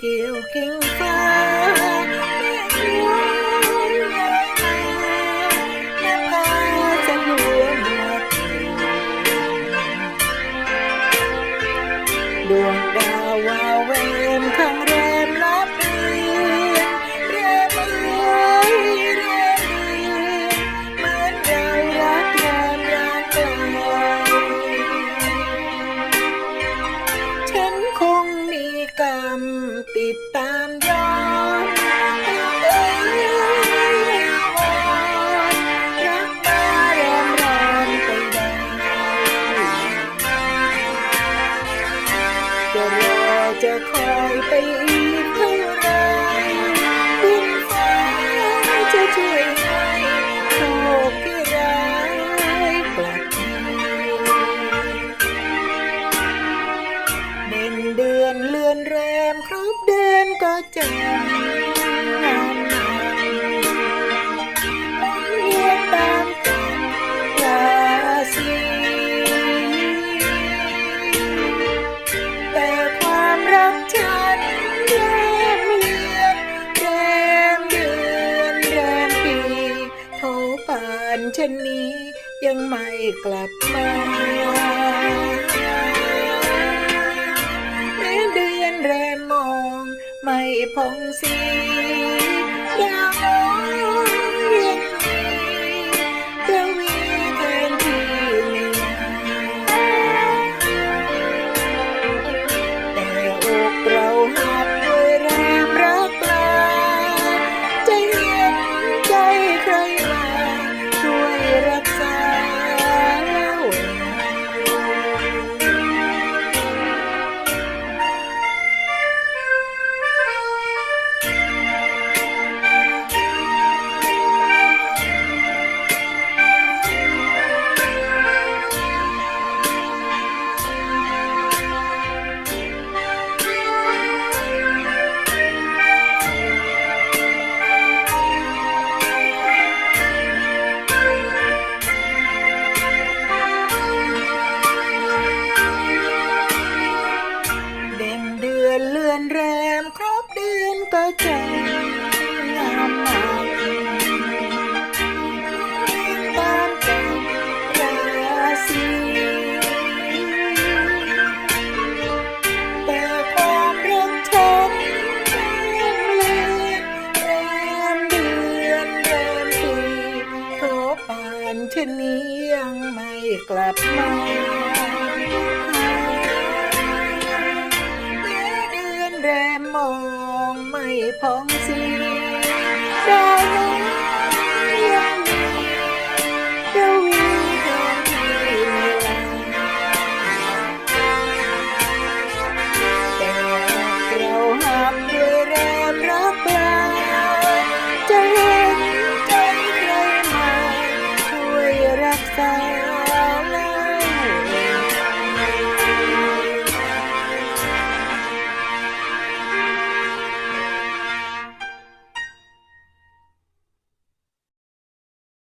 เขียวกิ่งฟ้าแม่ครัวงมาแม่พาจะหัวหมดดวงดาววาวแวมข้าง จะคอยไปอีกเท่าไร ชนนี้ ยังไม่กลับมาแม้เดือนแรมมอง ไม่พองสีดาว บเดือนก็จะงามมากตามกันราศีแต่ความรักฉันยังเลือนแรมเดือนแรมปีโทป่านชะนี้ยังไม่กลับมา แรมมองไม่พองสีดาวน้อยยังมีระวีแทนที่ไม่ลาแต่เราหักด้วยแรงรักลาจะเห็นใจใครมาช่วยรักษา